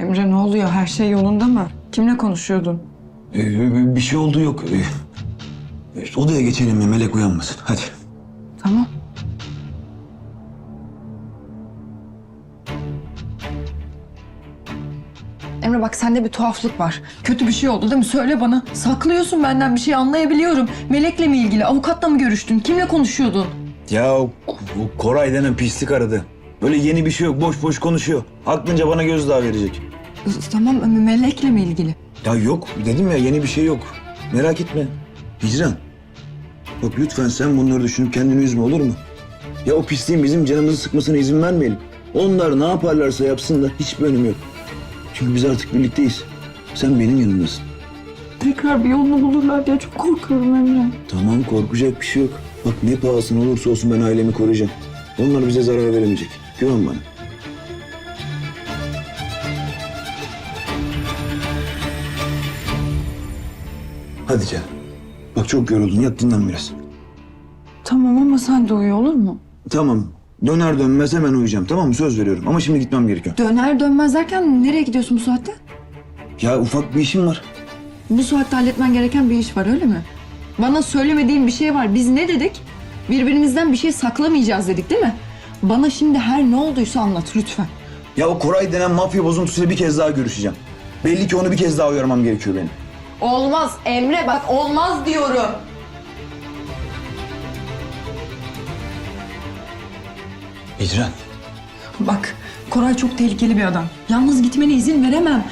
Emre ne oluyor? Her şey yolunda mı? Kimle konuşuyordun? Ee, bir şey oldu yok. Ee, işte odaya geçelim mi? Melek uyanmasın. Hadi. Tamam. Emre bak sende bir tuhaflık var. Kötü bir şey oldu değil mi? Söyle bana. Saklıyorsun benden bir şey anlayabiliyorum. Melek'le mi ilgili? Avukatla mı görüştün? Kimle konuşuyordun? Ya o, o Koray denen pislik aradı. Böyle yeni bir şey yok. Boş boş konuşuyor. Aklınca bana gözdağı verecek. Tamam Melek'le mi ilgili? Ya yok. Dedim ya yeni bir şey yok. Merak etme. Hicran. Bak lütfen sen bunları düşünüp kendini üzme olur mu? Ya o pisliğin bizim canımızı sıkmasına izin vermeyelim. Onlar ne yaparlarsa yapsınlar hiçbir önemi yok. Çünkü biz artık birlikteyiz. Sen benim yanımdasın. Tekrar bir yolunu bulurlar diye çok korkuyorum Emre. Tamam korkacak bir şey yok. Bak ne pahasına olursa olsun ben ailemi koruyacağım. Onlar bize zarar veremeyecek. Güven bana. Hadi canım. Bak çok yoruldun. Yat dinlen biraz. Tamam ama sen de uyu olur mu? Tamam. Döner dönmez hemen uyuyacağım. Tamam mı? Söz veriyorum. Ama şimdi gitmem gerekiyor. Döner dönmez derken nereye gidiyorsun bu saatte? Ya ufak bir işim var. Bu saatte halletmen gereken bir iş var öyle mi? Bana söylemediğin bir şey var. Biz ne dedik? Birbirimizden bir şey saklamayacağız dedik değil mi? Bana şimdi her ne olduysa anlat lütfen. Ya o Koray denen mafya bozuntusuyla bir kez daha görüşeceğim. Belli ki onu bir kez daha uyarmam gerekiyor benim. Olmaz Emre bak olmaz diyorum. Hicran. Bak Koray çok tehlikeli bir adam. Yalnız gitmene izin veremem.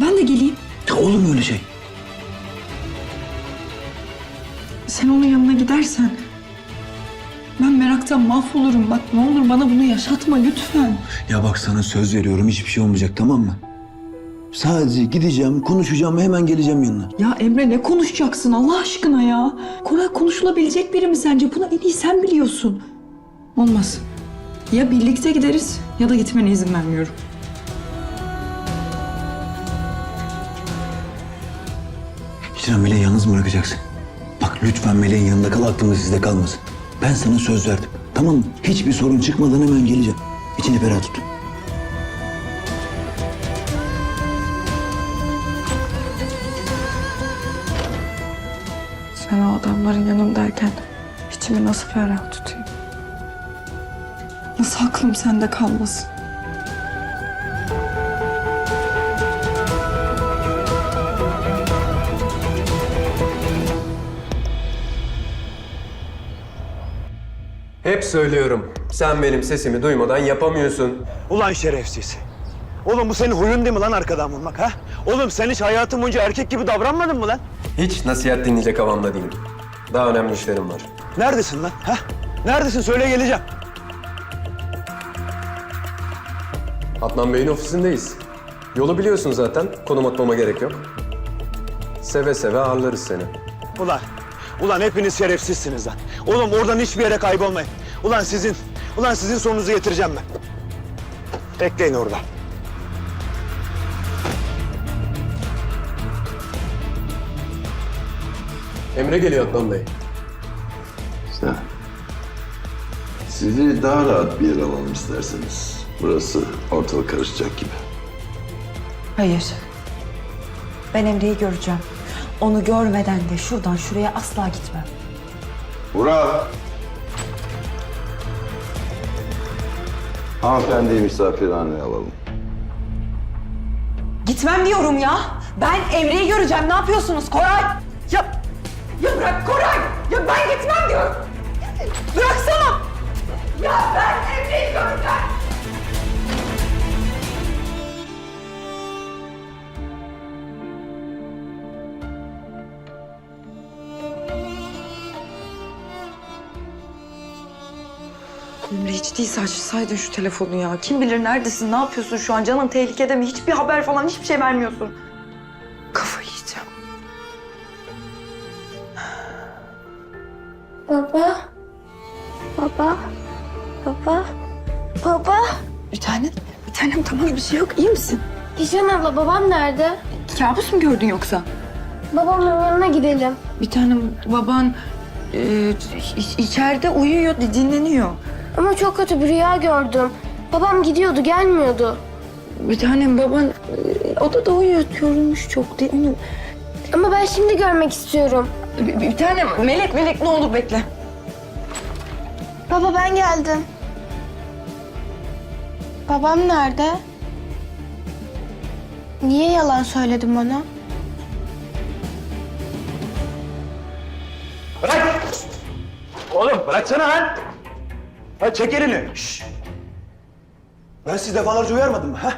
Ben de geleyim. Ya olur mu öyle şey? Sen onun yanına gidersen ben meraktan mahvolurum. Bak ne olur bana bunu yaşatma lütfen. Ya bak sana söz veriyorum hiçbir şey olmayacak tamam mı? Sadece gideceğim, konuşacağım ve hemen geleceğim yanına. Ya Emre ne konuşacaksın Allah aşkına ya? Koray konuşulabilecek biri mi sence? Bunu en iyi sen biliyorsun. Olmaz. Ya birlikte gideriz ya da gitmene izin vermiyorum. Hicran Meleği yalnız mı bırakacaksın? Bak lütfen Meleğin yanında kal aklımız sizde kalmasın. Ben sana söz verdim. Tamam mı? Hiçbir sorun çıkmadan hemen geleceğim. İçini ferah tut. Sen o adamların yanındayken içimi nasıl ferah tutayım? Nasıl aklım sende kalmasın? Hep söylüyorum. Sen benim sesimi duymadan yapamıyorsun. Ulan şerefsiz. Oğlum bu senin huyun değil mi lan arkadan vurmak ha? Oğlum sen hiç hayatın boyunca erkek gibi davranmadın mı lan? Hiç nasihat dinleyecek havamda değilim. Daha önemli işlerim var. Neredesin lan ha? Neredesin söyle geleceğim. Adnan Bey'in ofisindeyiz. Yolu biliyorsun zaten. Konum atmama gerek yok. Seve seve ağırlarız seni. Ulan, ulan hepiniz şerefsizsiniz lan. Oğlum oradan hiçbir yere kaybolmayın. Ulan sizin, ulan sizin sonunuzu getireceğim ben. Bekleyin orada. Emre geliyor Adnan Bey. Güzel. Sizi daha rahat bir yere alalım isterseniz. Burası ortalık karışacak gibi. Hayır. Ben Emre'yi göreceğim. Onu görmeden de şuradan şuraya asla gitmem. Burak! Hanımefendiyi misafirhaneye alalım. Gitmem diyorum ya. Ben Emre'yi göreceğim. Ne yapıyorsunuz Koray? Ya, ya bırak Koray. Ya ben gitmem diyorum. Bıraksana. Ya ben Emre'yi göreceğim. Emre hiç değilse açsaydın şu telefonu ya. Kim bilir neredesin, ne yapıyorsun şu an? Canın tehlikede mi? Hiçbir haber falan, hiçbir şey vermiyorsun. Baba. Baba. Baba. Baba. Bir tanem, bir tanem tamam bir şey yok. İyi misin? Hicran abla babam nerede? Kabus mu gördün yoksa? Babamın yanına gidelim. Bir tanem baban e, iç- içeride uyuyor, dinleniyor. Ama çok kötü bir rüya gördüm. Babam gidiyordu gelmiyordu. Bir tanem baban e, odada uyuyor, yorulmuş çok değil mi? Ama ben şimdi görmek istiyorum. Bir, bir tanem Melek, Melek ne olur bekle. Baba ben geldim. Babam nerede? Niye yalan söyledin bana? Bırak! Oğlum bıraksana lan! Ha çek elini. Şşş! Ben sizi defalarca uyarmadım mı? Ha?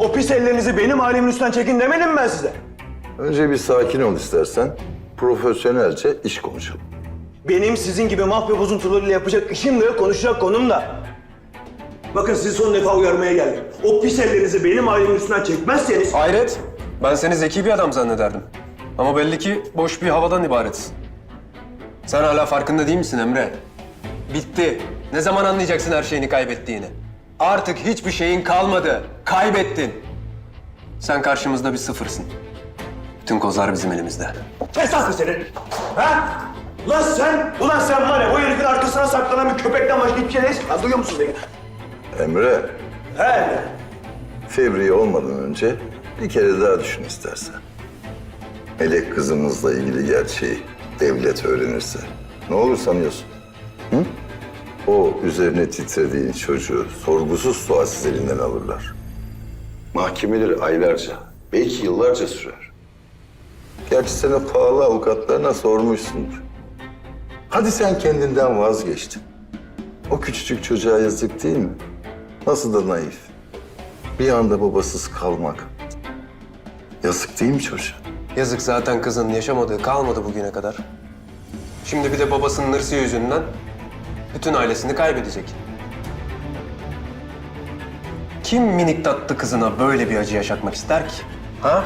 O pis ellerinizi benim ailemin üstünden çekin demedim mi ben size? Önce bir sakin ol istersen. Profesyonelce iş konuşalım. Benim sizin gibi mafya bozuntularıyla yapacak işim de yok, konuşacak konum da. Bakın sizi son defa uyarmaya geldim. O pis ellerinizi benim ailemin üstünden çekmezseniz... Hayret. Ben seni zeki bir adam zannederdim. Ama belli ki boş bir havadan ibaretsin. Sen hala farkında değil misin Emre? Bitti. Ne zaman anlayacaksın her şeyini kaybettiğini? Artık hiçbir şeyin kalmadı. Kaybettin. Sen karşımızda bir sıfırsın. Bütün kozlar bizim elimizde. Kes lan sesini! Ha? Ulan sen, ulan sen var ya o herifin arkasına saklanan bir köpekten başka hiçbir şey değilsin. Duyuyor musun beni? Emre, He. fevri olmadan önce bir kere daha düşün istersen. Melek kızımızla ilgili gerçeği devlet öğrenirse ne olur sanıyorsun? Hı? O üzerine titrediğin çocuğu sorgusuz sualsiz elinden alırlar. Mahkemeleri aylarca, belki yıllarca sürer. Gerçi sen o pahalı avukatlarına sormuşsundur. Hadi sen kendinden vazgeçtin. O küçücük çocuğa yazık değil mi? Nasıl da naif. Bir anda babasız kalmak. Yazık değil mi çocuğa? Yazık zaten kızın yaşamadığı kalmadı bugüne kadar. Şimdi bir de babasının hırsı yüzünden bütün ailesini kaybedecek. Kim minik tatlı kızına böyle bir acı yaşatmak ister ki? Ha?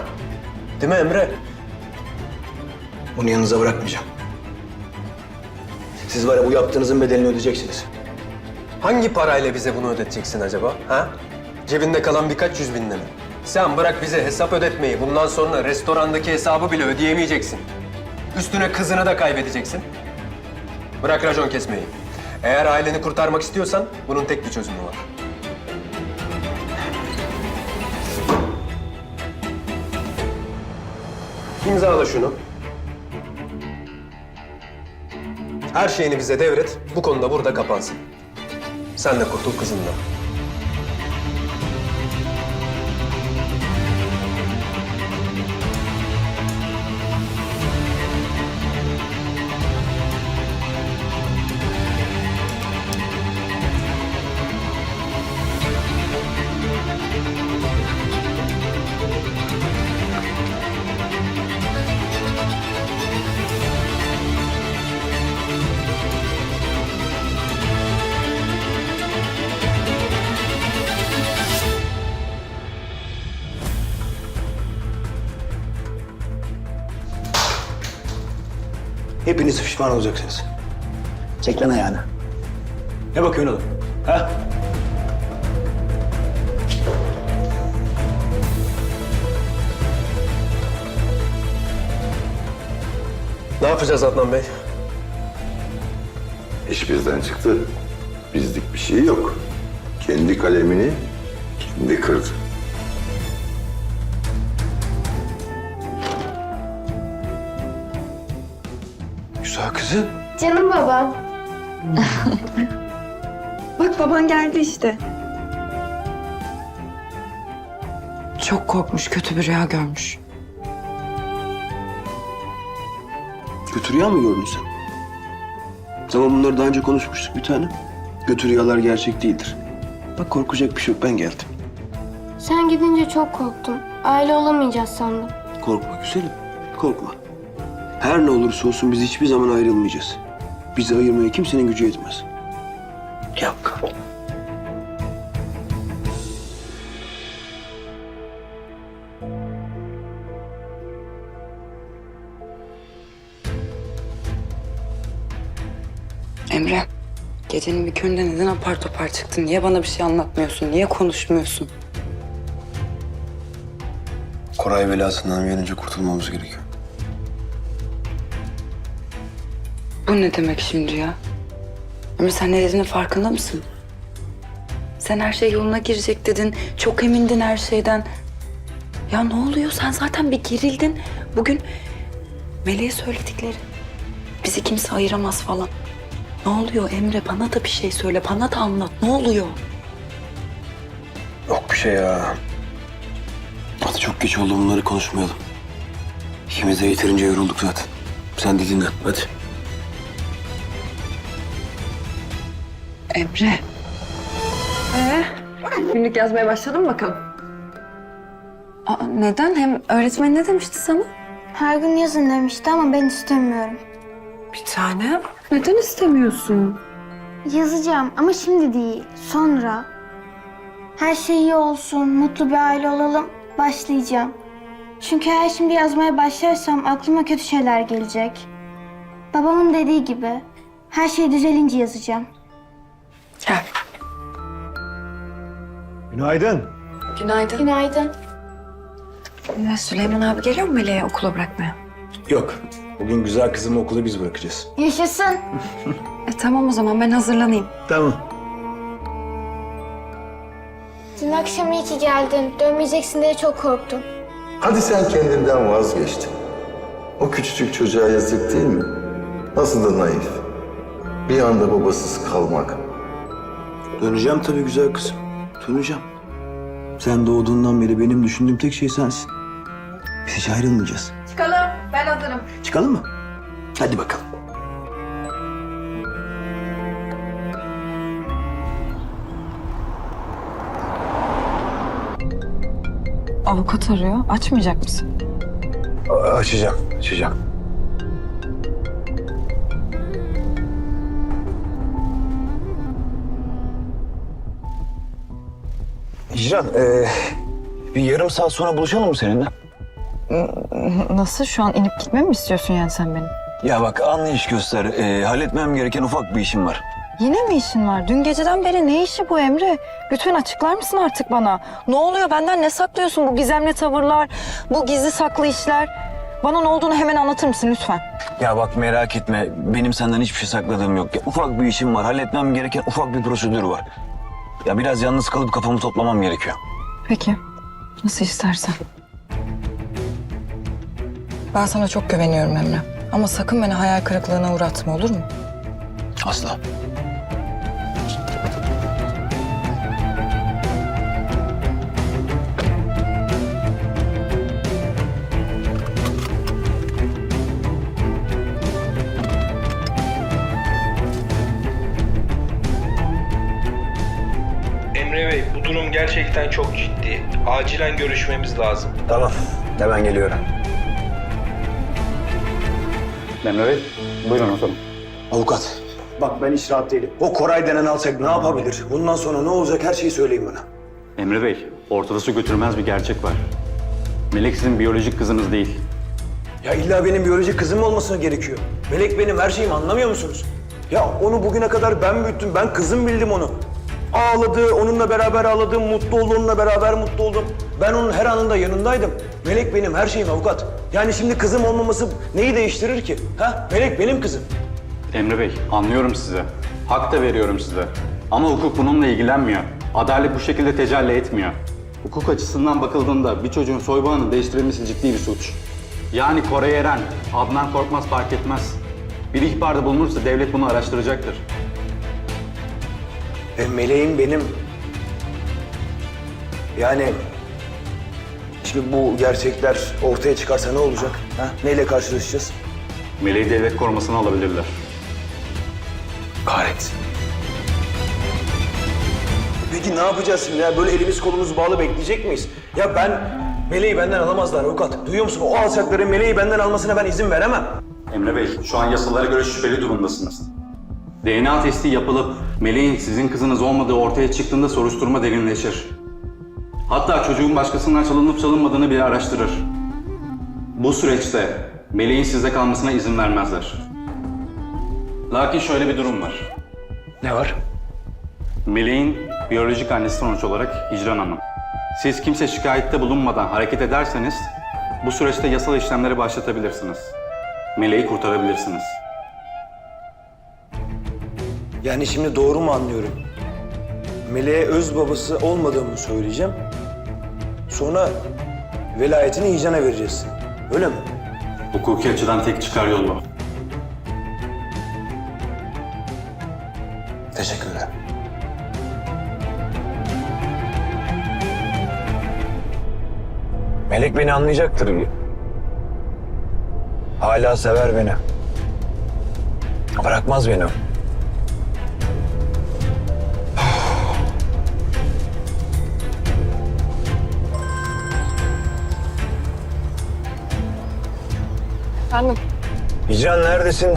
Değil mi Emre? Bunu yanınıza bırakmayacağım. Siz var ya bu yaptığınızın bedelini ödeyeceksiniz. Hangi parayla bize bunu ödeteceksin acaba? Ha? Cebinde kalan birkaç yüz binle mi? Sen bırak bize hesap ödetmeyi. Bundan sonra restorandaki hesabı bile ödeyemeyeceksin. Üstüne kızını da kaybedeceksin. Bırak racon kesmeyi. Eğer aileni kurtarmak istiyorsan bunun tek bir çözümü var. İmzala şunu. Her şeyini bize devret. Bu konuda burada kapansın. Sen de kurtul kızından. Hepiniz pişman olacaksınız. Çek lan ayağını. Ne bakıyorsun oğlum? Ha? Ne yapacağız Adnan Bey? İş bizden çıktı. Bizlik bir şey yok. Kendi kalemini kendi kırdı. Kızım. Canım babam. Bak baban geldi işte. Çok korkmuş, kötü bir rüya görmüş. Kötü rüya mı gördün sen? Tamam bunları daha önce konuşmuştuk bir tane. Kötü rüyalar gerçek değildir. Bak korkacak bir şey yok ben geldim. Sen gidince çok korktum. Aile olamayacağız sandım. Korkma güzelim korkma. Her ne olursa olsun biz hiçbir zaman ayrılmayacağız. Bizi ayırmaya kimsenin gücü yetmez. Bakalım. Emre, gecenin bir köründe neden apar topar çıktın? Niye bana bir şey anlatmıyorsun? Niye konuşmuyorsun? Koray belasından bir an önce kurtulmamız gerekiyor. Bu ne demek şimdi ya? Emre sen ne dediğinin farkında mısın? Sen her şey yoluna girecek dedin. Çok emindin her şeyden. Ya ne oluyor? Sen zaten bir gerildin. Bugün Meleğe söyledikleri. Bizi kimse ayıramaz falan. Ne oluyor Emre? Bana da bir şey söyle. Bana da anlat. Ne oluyor? Yok bir şey ya. Hadi çok geç oldu bunları konuşmayalım. İkimiz de yeterince yorulduk zaten. Sen de dinlen hadi. Emre. Günlük yazmaya başladın mı bakalım? Aa, neden? Hem öğretmen ne demişti sana? Her gün yazın demişti ama ben istemiyorum. Bir tane. Neden istemiyorsun? Yazacağım ama şimdi değil, sonra. Her şey iyi olsun, mutlu bir aile olalım, başlayacağım. Çünkü eğer şimdi yazmaya başlarsam aklıma kötü şeyler gelecek. Babamın dediği gibi, her şey düzelince yazacağım. Gel. Günaydın. Günaydın. Günaydın. Ya Süleyman abi geliyor mu Meleğe okula bırakmaya? Yok. Bugün güzel kızımı okula biz bırakacağız. Yaşasın. E tamam o zaman ben hazırlanayım. Tamam. Dün akşam iyi ki geldin. Dönmeyeceksin diye çok korktum. Hadi sen kendinden vazgeçtin. O küçücük çocuğa yazık değil mi? Nasıl da naif. Bir anda babasız kalmak. Döneceğim tabii güzel kızım. Döneceğim. Sen doğduğundan beri benim düşündüğüm tek şey sensin. Biz hiç ayrılmayacağız. Çıkalım. Ben hazırım. Çıkalım mı? Hadi bakalım. Avukat arıyor. Açmayacak mısın? Açacağım, açacağım. Hicran, ee, bir yarım saat sonra buluşalım mı seninle? Nasıl? Şu an inip gitmemi mi istiyorsun yani sen benim? Ya bak anlayış göster. Ee, halletmem gereken ufak bir işim var. Yine mi işin var? Dün geceden beri ne işi bu Emre? Lütfen açıklar mısın artık bana? Ne oluyor? Benden ne saklıyorsun? Bu gizemli tavırlar, bu gizli saklı işler. Bana ne olduğunu hemen anlatır mısın lütfen? Ya bak merak etme. Benim senden hiçbir şey sakladığım yok. Ya, ufak bir işim var. Halletmem gereken ufak bir prosedür var. Ya biraz yalnız kalıp kafamı toplamam gerekiyor. Peki. Nasıl istersen. Ben sana çok güveniyorum Emre. Ama sakın beni hayal kırıklığına uğratma olur mu? Asla. Emre Bey, bu durum gerçekten çok ciddi. Acilen görüşmemiz lazım. Tamam. Hemen geliyorum. Emre Bey, buyurun oturun. Avukat. Bak ben hiç rahat değilim. O Koray denen alçak ne yapabilir? Bundan sonra ne olacak her şeyi söyleyin bana. Emre Bey, ortada su götürmez bir gerçek var. Melek sizin biyolojik kızınız değil. Ya illa benim biyolojik kızım olmasına gerekiyor. Melek benim her şeyimi anlamıyor musunuz? Ya onu bugüne kadar ben büyüttüm. Ben kızım bildim onu. Ağladı, onunla beraber ağladım, mutlu oldu, onunla beraber mutlu oldum. Ben onun her anında yanındaydım. Melek benim her şeyim avukat. Yani şimdi kızım olmaması neyi değiştirir ki? Ha? Melek benim kızım. Emre Bey, anlıyorum sizi. Hak da veriyorum size. Ama hukuk bununla ilgilenmiyor. Adalet bu şekilde tecelli etmiyor. Hukuk açısından bakıldığında bir çocuğun soybağının değiştirilmesi ciddi bir suç. Yani Kore Eren, Adnan Korkmaz fark etmez. Bir ihbarda bulunursa devlet bunu araştıracaktır. E, meleğim benim. Yani şimdi bu gerçekler ortaya çıkarsa ne olacak? Ha? Neyle karşılaşacağız? Meleği devlet korumasına alabilirler. Kahretsin. Peki ne yapacağız şimdi ya? Böyle elimiz kolumuz bağlı bekleyecek miyiz? Ya ben Meleği benden alamazlar avukat. Duyuyor musun? O alçakların Meleği benden almasına ben izin veremem. Emre Bey, şu an yasalara göre şüpheli durumdasınız. DNA testi yapılıp Meleğin sizin kızınız olmadığı ortaya çıktığında soruşturma derinleşir. Hatta çocuğun başkasından çalınıp çalınmadığını bile araştırır. Bu süreçte Meleğin sizde kalmasına izin vermezler. Lakin şöyle bir durum var. Ne var? Meleğin biyolojik annesi sonuç olarak Hicran Hanım. Siz kimse şikayette bulunmadan hareket ederseniz bu süreçte yasal işlemleri başlatabilirsiniz. Meleği kurtarabilirsiniz. Yani şimdi doğru mu anlıyorum? Meleğe öz babası olmadığımı söyleyeceğim. Sonra velayetini Hicran'a vereceğiz. Öyle mi? Hukuki açıdan tek çıkar yol bu. Teşekkürler. Melek beni anlayacaktır. Hala sever beni. Bırakmaz beni. Efendim Hicran neredesin?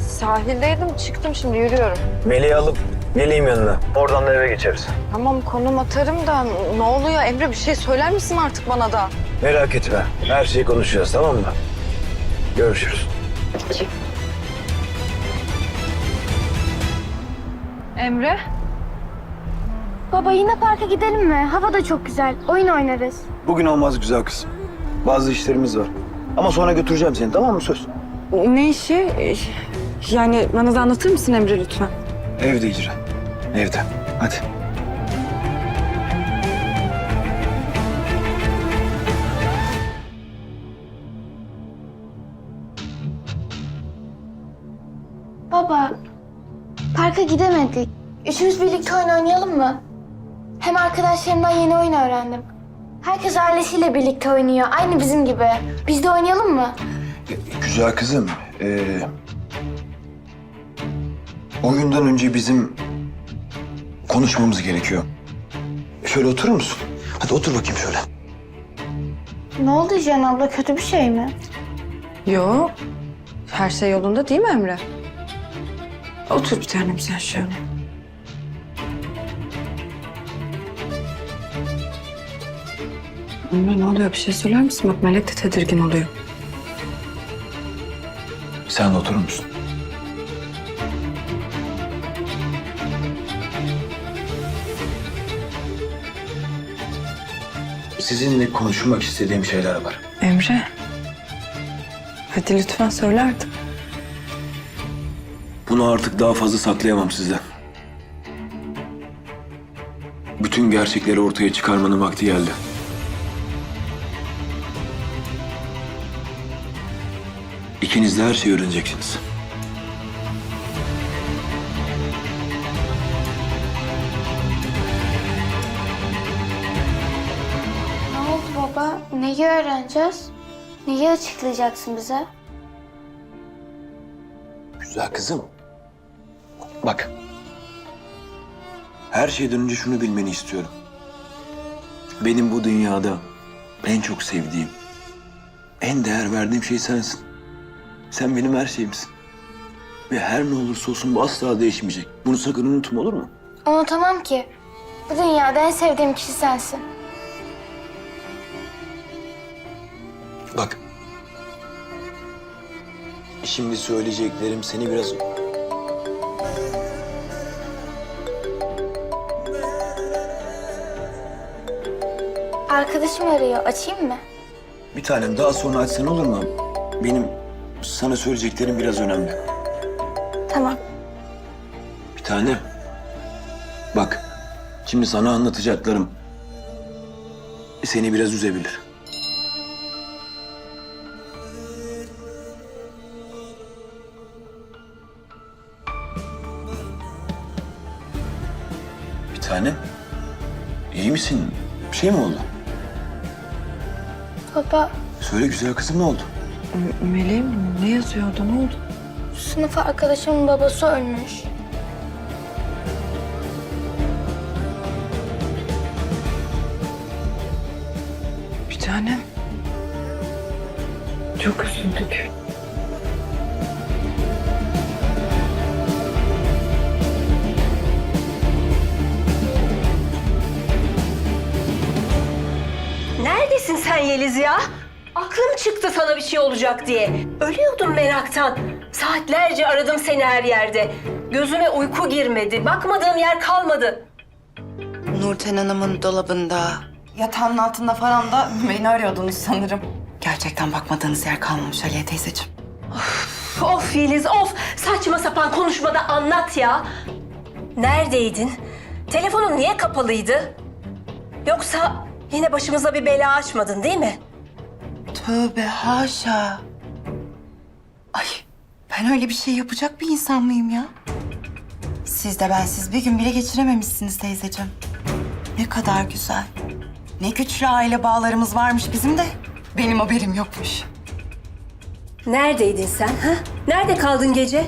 sahildeydim çıktım şimdi yürüyorum. Meleği alıp geleyim yanına. Oradan da eve geçeriz. Tamam konum atarım da ne oluyor Emre bir şey söyler misin artık bana da? Merak etme. Her şeyi konuşacağız tamam mı? Görüşürüz. Emre? Baba yine parka gidelim mi? Hava da çok güzel. Oyun oynarız. Bugün olmaz güzel kızım. Bazı işlerimiz var. Ama sonra götüreceğim seni tamam mı söz? Ne işi? Yani bana da anlatır mısın Emre lütfen? Evde Hicran. Evde. Hadi. Baba, parka gidemedik. Üçümüz birlikte oyun oynayalım mı? Hem arkadaşlarımdan yeni oyun öğrendim. Herkes ailesiyle birlikte oynuyor. Aynı bizim gibi. Biz de oynayalım mı? Güzel kızım. ee, oyundan önce bizim konuşmamız gerekiyor. Şöyle oturur musun? Hadi otur bakayım şöyle. Ne oldu Cihan abla? Kötü bir şey mi? Yok. Her şey yolunda değil mi Emre? Otur bir tanem sen şöyle. Emre ne oluyor? Bir şey söyler misin? Bak Melek de tedirgin oluyor. Sen oturur musun? Sizinle konuşmak istediğim şeyler var. Emre. Hadi lütfen söyle artık. Bunu artık daha fazla saklayamam sizden. Bütün gerçekleri ortaya çıkarmanın vakti geldi. İkiniz de her şeyi öğreneceksiniz. Ne oldu baba? Neyi öğreneceğiz? Neyi açıklayacaksın bize? Güzel kızım. Bak. Her şeyden önce şunu bilmeni istiyorum. Benim bu dünyada en çok sevdiğim, en değer verdiğim şey sensin. Sen benim her şeyimsin. Ve her ne olursa olsun bu asla değişmeyecek. Bunu sakın unutma olur mu? Unutamam ki. Bu dünyada en sevdiğim kişi sensin. Bak. Şimdi söyleyeceklerim seni biraz... Arkadaşım arıyor. Açayım mı? Bir tanem daha sonra açsan olur mu? Benim sana söyleyeceklerim biraz önemli. Tamam. Bir tane. Bak, şimdi sana anlatacaklarım seni biraz üzebilir. Bir tane. İyi misin? Bir şey mi oldu? Baba, Söyle güzel kızım ne oldu? Meleğim ne yazıyordu? Ne oldu? sınıf arkadaşımın babası ölmüş. Bir tanem. Çok üzüldük. Neredesin sen Yeliz ya? Aklım çıktı sana bir şey olacak diye. Ölüyordum meraktan. Saatlerce aradım seni her yerde. Gözüme uyku girmedi. Bakmadığım yer kalmadı. Nurten Hanım'ın dolabında. Yatağının altında falan da beni arıyordunuz sanırım. Gerçekten bakmadığınız yer kalmamış Aliye teyzeciğim. Of Yeliz of. Saçma sapan konuşmada anlat ya. Neredeydin? telefonun niye kapalıydı? Yoksa yine başımıza bir bela açmadın değil mi? Tövbe haşa. Ay ben öyle bir şey yapacak bir insan mıyım ya? Siz de bensiz bir gün bile geçirememişsiniz teyzeciğim. Ne kadar güzel. Ne güçlü aile bağlarımız varmış bizim de. Benim haberim yokmuş. Neredeydin sen ha? Nerede kaldın gece?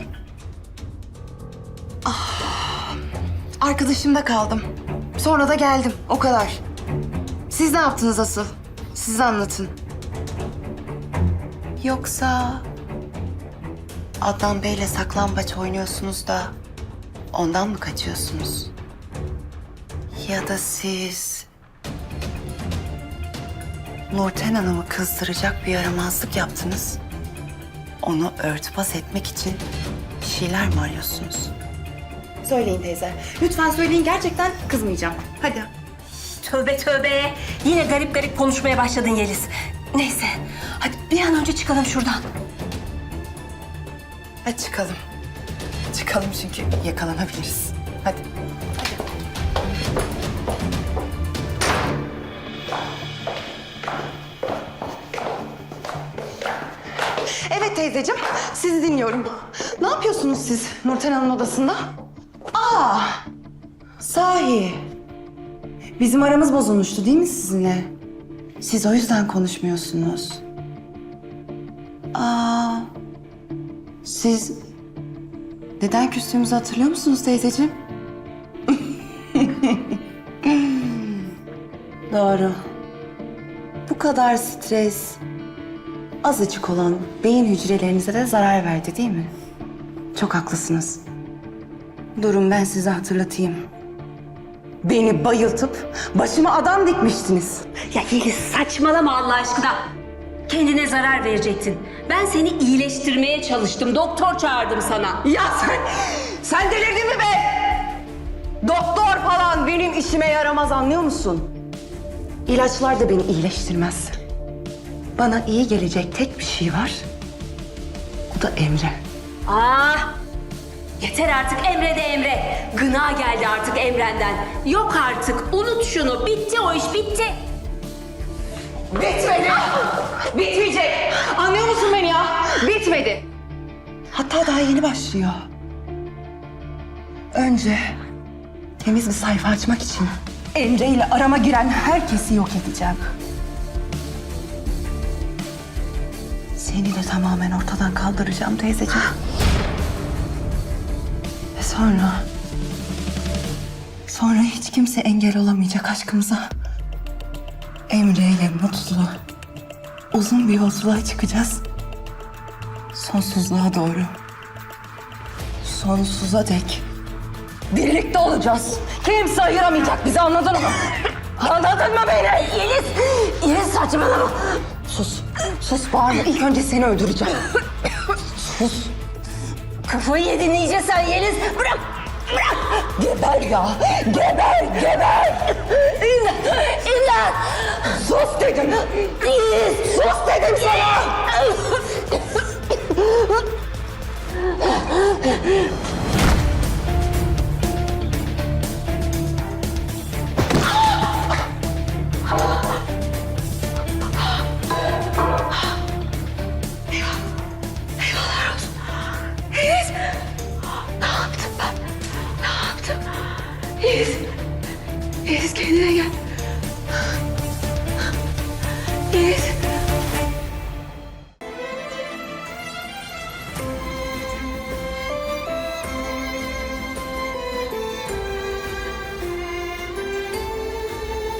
Arkadaşımda kaldım. Sonra da geldim. O kadar. Siz ne yaptınız asıl? Siz anlatın. Yoksa Adnan Bey'le saklambaç oynuyorsunuz da ondan mı kaçıyorsunuz? Ya da siz Nurten Hanım'ı kızdıracak bir yaramazlık yaptınız. Onu örtbas etmek için bir şeyler mi arıyorsunuz? Söyleyin teyze. Lütfen söyleyin gerçekten kızmayacağım. Hadi. Tövbe tövbe. Yine garip garip konuşmaya başladın Yeliz. Neyse. Hadi bir an önce çıkalım şuradan. Hadi çıkalım. Çıkalım çünkü yakalanabiliriz. Hadi. Evet teyzeciğim, sizi dinliyorum. Ne yapıyorsunuz siz Nurten Hanım'ın odasında? Aa, sahi. Bizim aramız bozulmuştu değil mi sizinle? Siz o yüzden konuşmuyorsunuz. Aa, siz neden küstüğümüzü hatırlıyor musunuz teyzeciğim? Doğru. Bu kadar stres azıcık olan beyin hücrelerinize de zarar verdi değil mi? Çok haklısınız. Durun ben size hatırlatayım. Beni bayıltıp başıma adam dikmiştiniz. Ya Yeliz saçmalama Allah aşkına. Kendine zarar verecektin. Ben seni iyileştirmeye çalıştım. Doktor çağırdım sana. Ya sen, sen delirdin mi be? Doktor falan benim işime yaramaz anlıyor musun? İlaçlar da beni iyileştirmez. Bana iyi gelecek tek bir şey var. O da Emre. Ah! Yeter artık Emre de Emre. Gına geldi artık Emre'nden. Yok artık. Unut şunu. Bitti o iş bitti. Bitmedi. Bitmeyecek. Anlıyor musun beni ya? Bitmedi. Hatta daha yeni başlıyor. Önce temiz bir sayfa açmak için Emre ile arama giren herkesi yok edeceğim. Seni de tamamen ortadan kaldıracağım teyzeciğim. Sonra... Sonra hiç kimse engel olamayacak aşkımıza. Emre ile mutlu, uzun bir yolculuğa çıkacağız. Sonsuzluğa doğru. Sonsuza dek. Birlikte olacağız. Kimse ayıramayacak bizi anladın mı? Anladın mı beni? Yeliz! Yeliz saçmalama. Sus. Sus bağırma. İlk önce seni öldüreceğim. Sus. Kafayı yedin iyice sen Yeliz. Bırak. Bırak. Geber ya. Geber, geber.